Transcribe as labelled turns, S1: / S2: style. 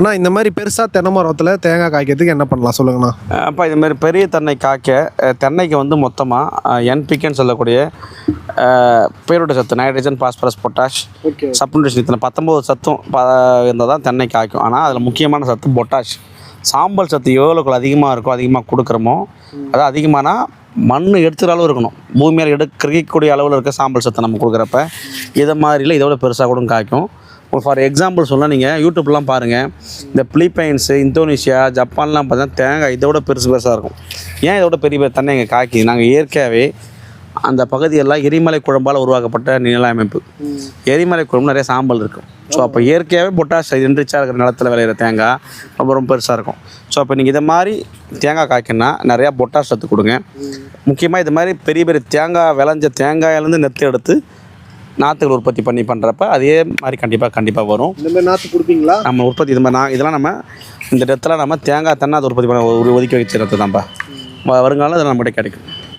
S1: அண்ணா இந்த மாதிரி பெருசாக தென்னை மரத்தில் தேங்காய் காய்க்கிறதுக்கு என்ன பண்ணலாம்? சொல்லுங்கண்ணா.
S2: அப்போ இது மாதிரி பெரிய தென்னை காய்க்க தென்னைக்கு வந்து மொத்தமாக என்பிகேன்னு சொல்லக்கூடிய பேரோட சத்து நைட்ரஜன் பாஸ்பரஸ் பொட்டாஷ் சப்ளிமெண்டேஷன் இத்தனை பத்தொம்போது சத்தும் ப இருந்தால் தான் தென்னை காய்க்கும். ஆனால் அதில் முக்கியமான சத்து பொட்டாஷ் சாம்பல் சத்து எவ்வளோக்கு அதிகமாக இருக்கோ அதிகமாக கொடுக்குறோமோ அது அதிகமானா மண் எடுத்துகிற அளவு இருக்கணும். பூமியால் எடுக்கக்கூடிய அளவில் இருக்க சாம்பல் சத்து நம்ம கொடுக்குறப்ப இதை மாதிரில இதோட பெருசாக கூட காய்க்கும். ஃபார் எக்ஸாம்பிள் சொன்னால் நீங்கள் யூடியூப்லாம் பாருங்கள் இந்த பிலிப்பைன்ஸு இந்தோனேஷியா ஜப்பான்லாம் பார்த்தீங்கன்னா தேங்காய் இதோட பெருசு பெருசாக இருக்கும். ஏன் இதோட பெரிய பெரிய தண்ணி எங்கள் காய்க்குது? நாங்கள் இயற்கையாகவே அந்த பகுதியெல்லாம் எரிமலை குழம்பால் உருவாக்கப்பட்ட நில அமைப்பு. எரிமலை குழம்பு நிறைய சாம்பல் இருக்கும். ஸோ அப்போ இயற்கையாகவே பொட்டாஷ் என்ரிச்சாக இருக்கிற நிலத்தில் விளையிற தேங்காய் ரொம்ப ரொம்ப பெருசாக இருக்கும். ஸோ அப்போ நீங்கள் இதை மாதிரி தேங்காய் காய்க்குன்னா நிறையா பொட்டாஷ் சத்து கொடுங்க. முக்கியமாக இது மாதிரி பெரிய பெரிய தேங்காய் விளைஞ்ச தேங்காயிலேருந்து நெத்து எடுத்து நாற்றுகள் உற்பத்தி பண்ணி பண்ணுறப்ப அதே மாதிரி கண்டிப்பாக கண்டிப்பாக வரும்.
S1: இந்த மாதிரி நாற்று கொடுப்பீங்களா?
S2: நம்ம உற்பத்தி இது மாதிரி நான் இதெல்லாம் நம்ம இந்த இடத்துல நம்ம தேங்காய் தென்னாத்து உற்பத்தி பண்ண ஒரு ஒதுக்கி வச்சு இடத்து தான்ப்பா வருங்காலம் அதில் நம்மகிட்ட கிடைக்கும்.